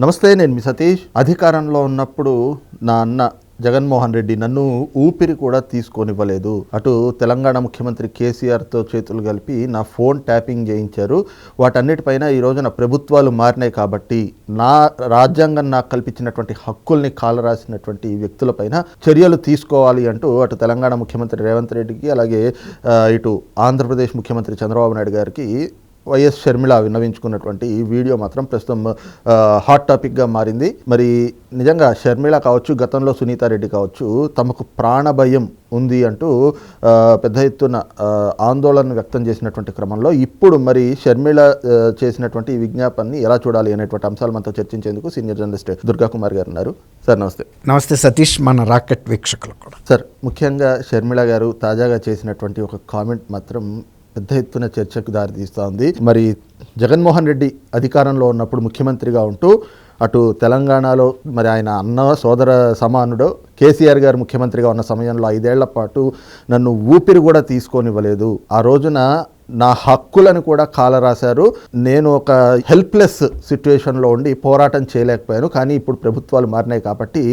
నమస్తే నేను మీ సతీష్. అధికారంలో ఉన్నప్పుడు నా అన్న జగన్మోహన్ రెడ్డి నన్ను ఊపిరి కూడా తీసుకొనివ్వలేదు. అటు తెలంగాణ ముఖ్యమంత్రి కేసీఆర్తో చేతులు కలిపి నా ఫోన్ ట్యాపింగ్ చేయించారు. వాటన్నిటిపైన ఈ రోజున ప్రభుత్వాలు మారినాయి కాబట్టి నా రాజ్యాంగం నాకు కల్పించినటువంటి హక్కుల్ని కాలరాసినటువంటి వ్యక్తులపైన చర్యలు తీసుకోవాలి అంటూ అటు తెలంగాణ ముఖ్యమంత్రి రేవంత్ రెడ్డికి అలాగే ఇటు ఆంధ్రప్రదేశ్ ముఖ్యమంత్రి చంద్రబాబు నాయుడు గారికి వైఎస్ షర్మిల విన్నవించుకున్నటువంటి ఈ వీడియో మాత్రం ప్రస్తుతం హాట్ టాపిక్గా మారింది. మరి నిజంగా షర్మిల కావచ్చు గతంలో సునీతారెడ్డి కావచ్చు తమకు ప్రాణభయం ఉంది అంటూ పెద్ద ఎత్తున ఆందోళన వ్యక్తం చేసినటువంటి క్రమంలో ఇప్పుడు మరి షర్మిల ఆ, చేసినటువంటి విజ్ఞాపనని ఎలా చూడాలి అనేటువంటి అంశాలు మనతో చర్చించేందుకు సీనియర్ జర్నలిస్ట్ దుర్గా కుమార్ గారు ఉన్నారు. సార్ నమస్తే. నమస్తే సతీష్ మన రాకెట్ వీక్షకులు కూడా. సార్ ముఖ్యంగా షర్మిల గారు తాజాగా చేసినటువంటి ఒక కామెంట్ మాత్రం పెద్ద ఎత్తున చర్చకు దారితీస్తోంది. మరి జగన్మోహన్ రెడ్డి అధికారంలో ఉన్నప్పుడు ముఖ్యమంత్రిగా ఉంటూ అటు తెలంగాణలో మరి ఆయన అన్న సోదర సమానుడు కేసీఆర్ గారు ముఖ్యమంత్రిగా ఉన్న సమయంలో ఐదేళ్ళ పాటు నన్ను ఊపిరి కూడా తీసుకొనివ్వలేదు. ఆ రోజున నా హక్కులను కూడా కాలరాశారు. నేను ఒక హెల్ప్లెస్ సిచ్యువేషన్లో ఉండి పోరాటం చేయలేకపోయాను. కానీ ఇప్పుడు ప్రభుత్వాలు మారినాయి కాబట్టి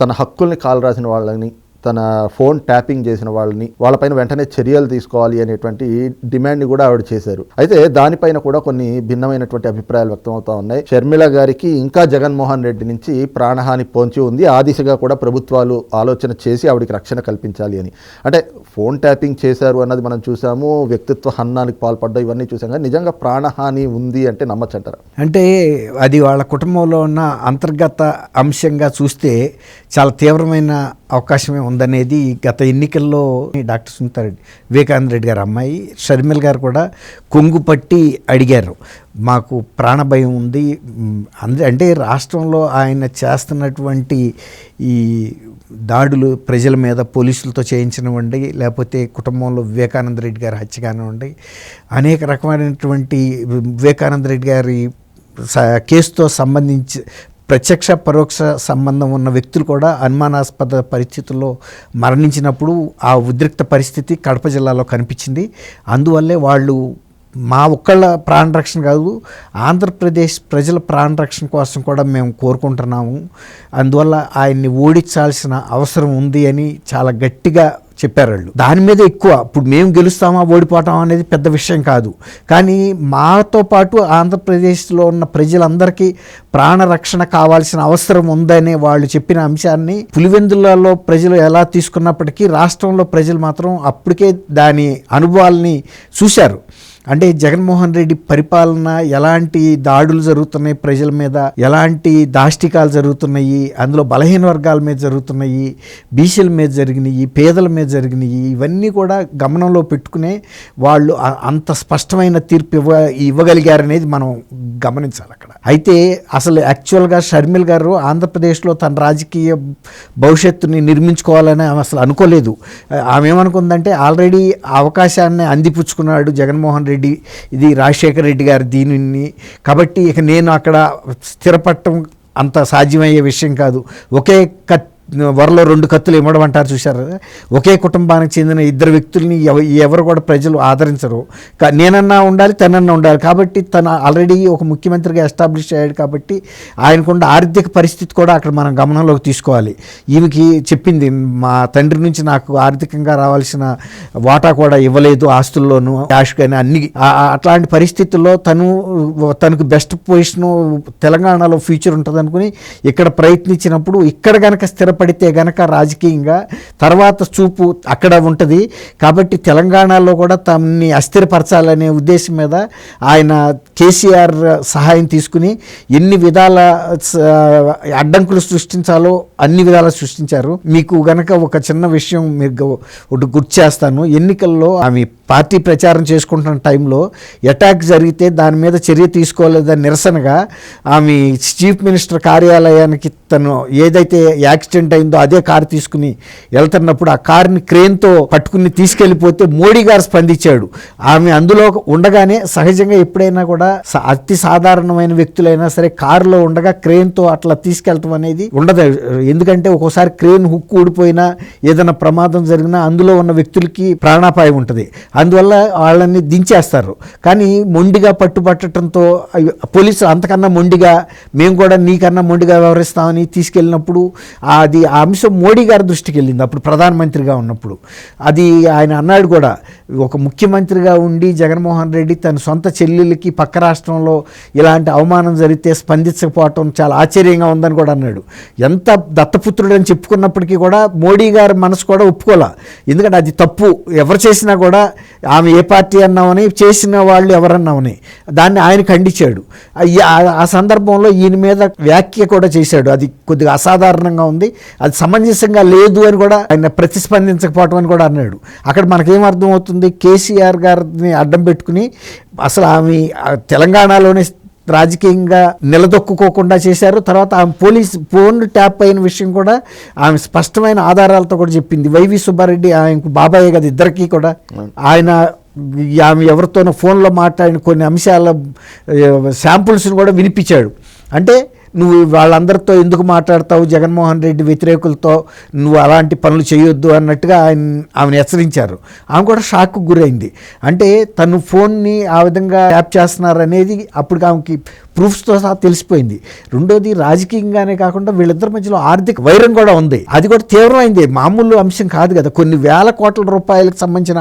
తన హక్కుల్ని కాలరాసిన వాళ్ళని తన ఫోన్ ట్యాపింగ్ చేసిన వాళ్ళని వాళ్ళపైన వెంటనే చర్యలు తీసుకోవాలి అనేటువంటి డిమాండ్ని కూడా ఆవిడ చేశారు. అయితే దానిపైన కూడా కొన్ని భిన్నమైనటువంటి అభిప్రాయాలు వ్యక్తం అవుతా ఉన్నాయి. షర్మిల గారికి ఇంకా జగన్మోహన్ రెడ్డి నుంచి ప్రాణహాని పొంచి ఉంది. ఆ దిశగా కూడా ప్రభుత్వాలు ఆలోచన చేసి ఆవిడికి రక్షణ కల్పించాలి అని. అంటే ఫోన్ ట్యాపింగ్ చేశారు అన్నది మనం చూసాము. వ్యక్తిత్వ హన్నానికి పాల్పడ్డా ఇవన్నీ చూసాం. కానీ నిజంగా ప్రాణహాని ఉంది అంటే నమ్మచ్చంటారా? అంటే అది వాళ్ళ కుటుంబంలో ఉన్న అంతర్గత అంశంగా చూస్తే చాలా తీవ్రమైన అవకాశమే ఉందనేది గత ఎన్నికల్లో డాక్టర్ సునీతారెడ్డి వివేకానంద రెడ్డి గారు అమ్మాయి షర్మిల్ గారు కూడా కొంగు పట్టి అడిగారు. మాకు ప్రాణభయం ఉంది. అంద అంటే రాష్ట్రంలో ఆయన చేస్తున్నటువంటి ఈ దాడులు ప్రజల మీద పోలీసులతో చేయించనివ్వండి లేకపోతే కుటుంబంలో వివేకానంద రెడ్డి గారి హత్య కానివ్వండి అనేక రకమైనటువంటి వివేకానంద రెడ్డి గారి కేసుతో సంబంధించి ప్రత్యక్ష పరోక్ష సంబంధం ఉన్న వ్యక్తులు కూడా అనుమానాస్పద పరిస్థితుల్లో మరణించినప్పుడు ఆ ఉద్రిక్త పరిస్థితి కడప జిల్లాలో కనిపించింది. అందువల్లే వాళ్ళు మా ఒక్కళ్ళ ప్రాణ రక్షణ కాదు ఆంధ్రప్రదేశ్ ప్రజల ప్రాణ రక్షణ కోసం కూడా మేము కోరుకుంటున్నాము. అందువల్ల ఆయన్ని ఓడించాల్సిన అవసరం ఉంది అని చాలా గట్టిగా చెప్పారు వాళ్ళు దాని మీద ఎక్కువ ఇప్పుడు మేము గెలుస్తామా ఓడిపోతామా అనేది పెద్ద విషయం కాదు. కానీ మాతో పాటు ఆంధ్రప్రదేశ్లో ఉన్న ప్రజలందరికీ ప్రాణరక్షణ కావాల్సిన అవసరం ఉందనే వాళ్ళు చెప్పిన అంశాన్ని పులివెందులలో ప్రజలు ఎలా తీసుకున్నప్పటికీ రాష్ట్రంలో ప్రజలు మాత్రం అప్పటికే దాని అనుభవాల్ని చూశారు. అంటే జగన్మోహన్ రెడ్డి పరిపాలన ఎలాంటి దాడులు జరుగుతున్నాయి ప్రజల మీద ఎలాంటి దాష్టికాలు జరుగుతున్నాయి అందులో బలహీన వర్గాల మీద జరుగుతున్నాయి బీసీల మీద జరిగినాయి పేదల మీద జరిగినాయి ఇవన్నీ కూడా గమనంలో పెట్టుకునే వాళ్ళు అంత స్పష్టమైన తీర్పు ఇవ్వ ఇవ్వగలిగారనేది మనం గమనించాలి అక్కడ. అయితే అసలు యాక్చువల్గా షర్మిల్ గారు ఆంధ్రప్రదేశ్లో తన రాజకీయ భవిష్యత్తుని నిర్మించుకోవాలని ఆమె అసలు అనుకోలేదు. ఆమె ఏమనుకుందంటే ఆల్రెడీ అవకాశాన్ని అందిపుచ్చుకున్నాడు జగన్మోహన్ రెడ్డి. ఇది రాజశేఖర రెడ్డి గారు దీనిని. కాబట్టి ఇక నేను అక్కడ స్థిరపడటం అంత సాధ్యమయ్యే విషయం కాదు. ఒకే కత్ వరలో రెండు కత్తులు ఇవ్వడం అంటారు చూశారు. ఒకే కుటుంబానికి చెందిన ఇద్దరు వ్యక్తుల్ని ఎవరు కూడా ప్రజలు ఆదరించరు. నేనన్నా ఉండాలి తనన్నా ఉండాలి. కాబట్టి తన ఆల్రెడీ ఒక ముఖ్యమంత్రిగా ఎస్టాబ్లిష్ అయ్యాడు కాబట్టి ఆయనకున్న ఆర్థిక పరిస్థితి కూడా అక్కడ మనం గమనంలోకి తీసుకోవాలి. ఈమెకి చెప్పింది మా తండ్రి నుంచి నాకు ఆర్థికంగా రావాల్సిన వాటా కూడా ఇవ్వలేదు ఆస్తుల్లోనూ క్యాష్ కానీ అన్ని. అట్లాంటి పరిస్థితుల్లో తను తనకు బెస్ట్ పొజిషన్ తెలంగాణలో ఫ్యూచర్ ఉంటుంది అనుకుని ఇక్కడ ప్రయత్నించినప్పుడు ఇక్కడ గనక స్థిరపడితే గనక రాజకీయంగా తర్వాత చూపు అక్కడ ఉంటుంది. కాబట్టి తెలంగాణలో కూడా తమని అస్థిరపరచాలనే ఉద్దేశం మీద ఆయన కేసీఆర్ సహాయం తీసుకుని ఎన్ని విధాల స- అడ్డంకులు సృష్టించాలో అన్ని విధాలు సృష్టించారు. మీకు గనక ఒక చిన్న విషయం మీకు ఒకటి గుర్తు చేస్తాను. ఎన్నికల్లో ఆమె పార్టీ ప్రచారం చేసుకుంటున్న టైంలో అటాక్ జరిగితే దాని మీద చర్య తీసుకోలేదని నిరసనగా ఆమె చీఫ్ మినిస్టర్ కార్యాలయానికి తను ఏదైతే యాక్సిడెంట్ అయిందో అదే కారు తీసుకుని వెళ్తున్నప్పుడు ఆ కారుని క్రేన్తో పట్టుకుని తీసుకెళ్ళిపోతే మోడీ గారు స్పందించాడు. ఆమె అందులో ఉండగానే సహజంగా ఎప్పుడైనా కూడా అతి సాధారణమైన వ్యక్తులైనా సరే కారులో ఉండగా క్రేన్తో అట్లా తీసుకెళ్ళటం అనేది ఉండదు. ఎందుకంటే ఒక్కోసారి క్రేన్ హుక్ ఊడిపోయినా ఏదైనా ప్రమాదం జరిగినా అందులో ఉన్న వ్యక్తులకి ప్రాణాపాయం ఉంటుంది. అందువల్ల వాళ్ళని దించేస్తారు. కానీ మొండిగా పట్టుబట్టడంతో అయ్యో, పోలీసులు అంతకన్నా మొండిగా మేము కూడా నీకన్నా మొండిగా వ్యవహరిస్తామని తీసుకెళ్ళినప్పుడు అది ఆ అంశం మోడీ గారి దృష్టికి వెళ్ళింది. అప్పుడు ప్రధానమంత్రిగా ఉన్నప్పుడు. అది ఆయన అన్నాడు కూడా ఒక ముఖ్యమంత్రిగా ఉండి జగన్మోహన్ రెడ్డి తన సొంత చెల్లెలకి పక్క రాష్ట్రంలో ఇలాంటి అవమానం జరిగితే స్పందించకపోవటం చాలా ఆశ్చర్యంగా ఉందని కూడా అన్నాడు. ఎంత దత్తపుత్రుడు అని చెప్పుకున్నప్పటికీ కూడా మోడీ గారి మనసు కూడా ఒప్పుకోలే. ఎందుకంటే అది తప్పు. ఎవరు చేసినా కూడా ఆమె ఏ పార్టీ అన్నామని చేసిన వాళ్ళు ఎవరన్నామని దాన్ని ఆయన ఖండించాడు. ఆ- ఆ సందర్భంలో ఈయన మీద వ్యాఖ్య కూడా చేశాడు. అది కొద్దిగా అసాధారణంగా ఉంది. అది సమంజసంగా లేదు అని కూడా ఆయన ప్రతిస్పందించకపోవటం అని కూడా అన్నాడు. అక్కడ మనకేం అర్థమవుతుంది? కేసీఆర్ గారిని అడ్డం పెట్టుకుని అసలు ఆమె తెలంగాణలోనే రాజకీయంగా నిలదొక్కుకోకుండా చేశారు. తర్వాత ఆమె పోలీస్ ఫోన్ ట్యాప్ అయిన విషయం కూడా ఆమె స్పష్టమైన ఆధారాలతో కూడా చెప్పింది. వైవి సుబ్బారెడ్డి ఆయనకు బాబాయ్ కదా ఇద్దరికీ కూడా. ఆయన ఆమె ఎవరితోనో ఫోన్లో మాట్లాడిన కొన్ని అంశాల శాంపుల్స్ని కూడా వినిపించాడు. అంటే నువ్వు వాళ్ళందరితో ఎందుకు మాట్లాడతావు? జగన్మోహన్ రెడ్డి వ్యతిరేకులతో నువ్వు అలాంటి పనులు చేయొద్దు అన్నట్టుగా ఆయన ఆమెను హెచ్చరించారు. ఆమె కూడా షాక్కు గురైంది. అంటే తను ఫోన్ని ఆ విధంగా ట్యాప్ చేస్తున్నారు అనేది అప్పుడు ఆమెకి ప్రూఫ్స్తో సహా తెలిసిపోయింది. రెండోది రాజకీయంగానే కాకుండా వీళ్ళిద్దరి మధ్యలో ఆర్థిక వైరం కూడా ఉంది. అది కూడా తీవ్రమైంది. మామూలు అంశం కాదు కదా. కొన్ని వేల కోట్ల రూపాయలకు సంబంధించిన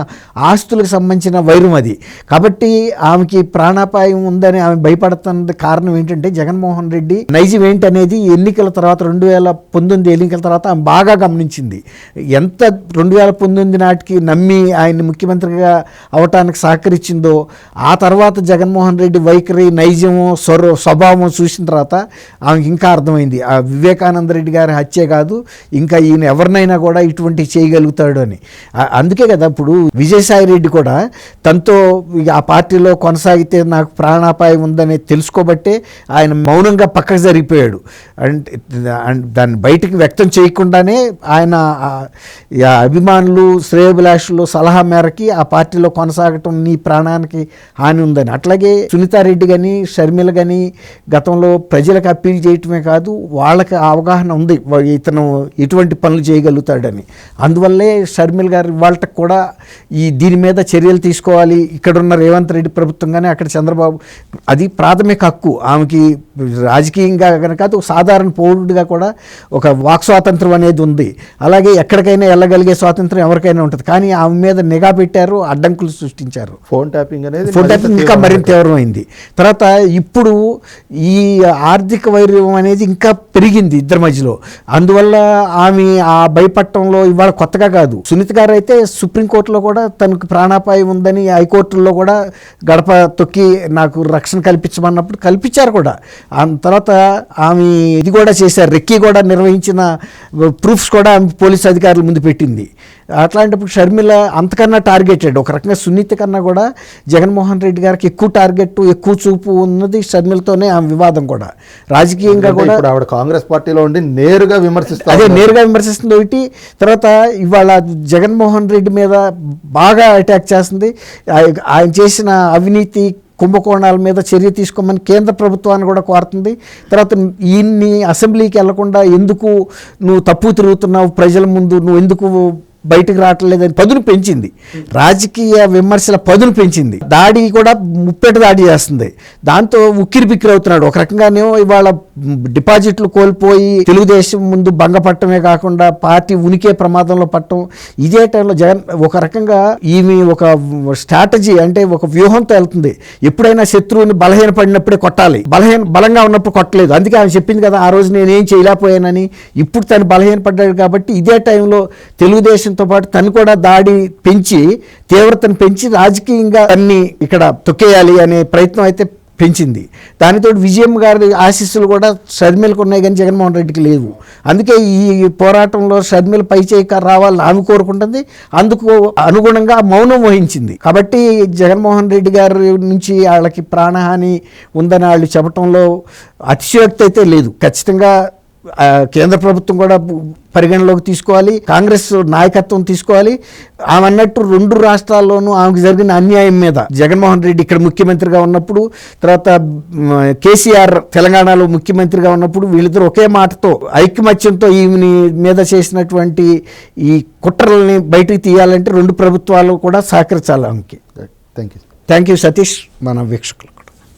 ఆస్తులకు సంబంధించిన వైరం అది. కాబట్టి ఆమెకి ప్రాణాపాయం ఉందని ఆమె భయపడుతున్న కారణం ఏంటంటే జగన్మోహన్ రెడ్డి నైజం ఏంటనేది ఎన్నికల తర్వాత రెండు వేల పంతొమ్మిది ఎన్నికల తర్వాత ఆమె బాగా గమనించింది. ఎంత రెండు వేల పంతొమ్మిది నాటికి నమ్మి ఆయన్ని ముఖ్యమంత్రిగా అవటానికి సహకరించిందో ఆ తర్వాత జగన్మోహన్ రెడ్డి వైఖరి నైజము ఎవరో స్వభావం చూసిన తర్వాత ఆమెకి ఇంకా అర్థమైంది. ఆ వివేకానంద రెడ్డి గారి హత్య కాదు ఇంకా ఈయన ఎవరినైనా కూడా ఇటువంటి చేయగలుగుతాడు అని. అందుకే కదా ఇప్పుడు విజయసాయి రెడ్డి కూడా తనతో ఇక ఆ పార్టీలో కొనసాగితే నాకు ప్రాణాపాయం ఉందని తెలుసుకోబట్టే ఆయన మౌనంగా పక్కకు జరిగిపోయాడు. అంటే అండ్ దాన్ని బయటికి వ్యక్తం చేయకుండానే ఆయన అభిమానులు శ్రేయభిలాషులు సలహా మేరకి ఆ పార్టీలో కొనసాగటం నీ ప్రాణానికి హాని ఉందని. అట్లాగే సునీతారెడ్డి కానీ షర్మిల కానీ గతంలో ప్రజలకు అప్పీల్ చేయటమే కాదు వాళ్ళకి అవగాహన ఉంది. ఇతను ఎటువంటి పనులు చేయగలుగుతాడని. అందువల్లే షర్మిల గారు వాళ్ళకి కూడా ఈ దీని మీద చర్యలు తీసుకోవాలి. ఇక్కడున్న రేవంత్ రెడ్డి ప్రభుత్వం కానీ అక్కడ చంద్రబాబు అది ప్రాథమిక హక్కు. ఆమెకి రాజకీయంగా కనుక సాధారణ పౌరుడిగా కూడా ఒక వాక్ స్వాతంత్రం అనేది ఉంది. అలాగే ఎక్కడికైనా వెళ్ళగలిగే స్వాతంత్రం ఎవరికైనా ఉంటుంది. కానీ ఆమె మీద నిఘా పెట్టారు అడ్డంకులు సృష్టించారు. ఫోన్ ట్యాపింగ్ అనేది ఫుడ్ మరింత ఇంకా. మరింత తీవ్రమైంది. తర్వాత ఇప్పుడు ఈ ఆర్థిక వైర్యం అనేది ఇంకా పెరిగింది ఇద్దరి మధ్యలో. అందువల్ల ఆమె ఆ భయపడటంలో ఇవాళ కొత్తగా కాదు. సునీత గారు అయితే సుప్రీంకోర్టులో కూడా తనకు ప్రాణాపాయం ఉందని హైకోర్టులో కూడా గడప తొక్కి నాకు రక్షణ కల్పించమన్నప్పుడు కల్పించారు కూడా. ఆ తర్వాత ఆమె ఇది కూడా చేశారు. రెక్కీ కూడా నిర్వహించిన ప్రూఫ్స్ కూడా ఆమె పోలీస్ అధికారుల ముందు పెట్టింది. అట్లాంటప్పుడు షర్మిల అంతకన్నా టార్గెటెడ్ ఒక రకంగా సునీత కన్నా కూడా జగన్మోహన్ రెడ్డి గారికి ఎక్కువ టార్గెట్ ఎక్కువ చూపు ఉన్నది షర్మిలతోనే ఆమె వివాదం కూడా. రాజకీయంగా కూడా ఆవిడ కాంగ్రెస్ పార్టీలో ఉండి నేరుగా విమర్శిస్తా అదే. నేరుగా విమర్శిస్తుంది ఒకటి తర్వాత ఇవాళ జగన్మోహన్ రెడ్డి మీద బాగా అటాక్ చేస్తుంది. ఆయ- ఆయన చేసిన అవినీతి కుంభకోణాల మీద చర్య తీసుకోమని కేంద్ర ప్రభుత్వాన్ని కూడా కోరుతుంది. తర్వాత ఈయన్ని అసెంబ్లీకి వెళ్ళకుండా ఎందుకు నువ్వు తప్పు తిరుగుతున్నావు ప్రజల ముందు నువ్వు ఎందుకు బయటకు రావట్లేదని పదును పెంచింది. రాజకీయ విమర్శల పదును పెంచింది. దాడి కూడా ముప్పెట దాడి చేస్తుంది. దాంతో ఉక్కిరి బిక్కిరి అవుతున్నాడు. ఒక రకంగానేమో ఇవాళ డిపాజిట్లు కోల్పోయి తెలుగుదేశం ముందు భంగపట్టమే కాకుండా పార్టీ ఉనికే ప్రమాదంలో పట్టడం ఇదే టైంలో జగన్ ఒక రకంగా ఈమె ఒక స్ట్రాటజీ అంటే ఒక వ్యూహంతో వెళ్తుంది. ఎప్పుడైనా శత్రువుని బలహీనపడినప్పుడే కొట్టాలి. బలహీన బలంగా ఉన్నప్పుడు కొట్టలేదు. అందుకే ఆమె చెప్పింది కదా ఆ రోజు నేనేం చేయలేకపోయానని. ఇప్పుడు తను బలహీన పడ్డాడు కాబట్టి ఇదే టైంలో తెలుగుదేశం తెలుగుదేశంతో పాటు తను కూడా దాడి పెంచి తీవ్రతను పెంచి రాజకీయంగా అన్ని ఇక్కడ తొక్కేయాలి అనే ప్రయత్నం అయితే పెంచింది. దానితో విజయం గారి ఆశీస్సులు కూడా షర్మిలకు ఉన్నాయి కానీ జగన్మోహన్ రెడ్డికి లేవు. అందుకే ఈ పోరాటంలో షర్మిల పై చేయక రావాలని ఆమె కోరుకుంటుంది. అందుకు అనుగుణంగా మౌనం వహించింది. కాబట్టి జగన్మోహన్ రెడ్డి గారి నుంచి వాళ్ళకి ప్రాణహాని ఉందని వాళ్ళు చెప్పటంలో అతిశయోక్తి అయితే లేదు. ఖచ్చితంగా కేంద్ర ప్రభుత్వం కూడా పరిగణలోకి తీసుకోవాలి కాంగ్రెస్ నాయకత్వం తీసుకోవాలి. ఆమె అన్నట్టు రెండు రాష్ట్రాల్లోనూ ఆమెకు జరిగిన అన్యాయం మీద జగన్మోహన్ రెడ్డి ఇక్కడ ముఖ్యమంత్రిగా ఉన్నప్పుడు తర్వాత కేసీఆర్ తెలంగాణలో ముఖ్యమంత్రిగా ఉన్నప్పుడు వీళ్ళిద్దరు ఒకే మాటతో ఐకమత్యంతో ఈమెని మీద చేసినటువంటి ఈ కుట్రల్ని బయటికి తీయాలంటే రెండు ప్రభుత్వాలు కూడా సహకరించాలి ఆమెకి. Thank you thank you Satish మన వీక్షకులు.